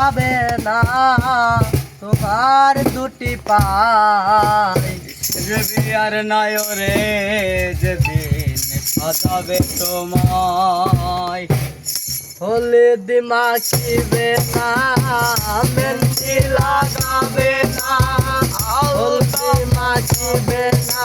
পাবে না। তোমার দুটি পাই যদি আর নয় রে যেদিন সাজাবে তোমায়। হলুদ মাখিবে না মেন্টি লাগাবে না হলুদ মাখিবে না।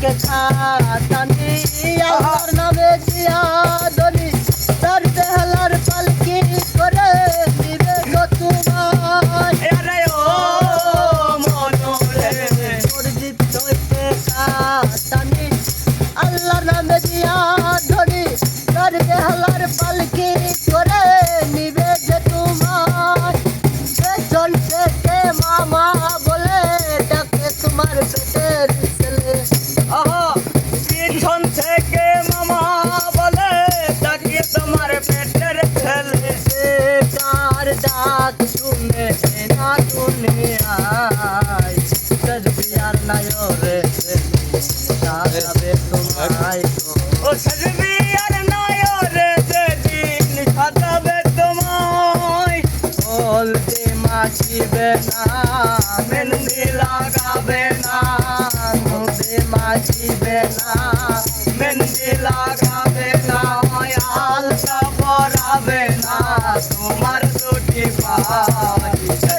কে খাতানি? আমার নামে জিয়া দনি। তার পেহলার পালকি করে দিবে গো নামে ডাক শুনে না শুনে আয়। করবি আর নয়রে সাজাবে তোমায় ও সাজবি আর নয়রে দিন সাজাবে তোমায়। বলতে মাছিবে না মেহেন্দি লাগাবে না বলতে লাগাবে না আলতা পরাবে না। Baba.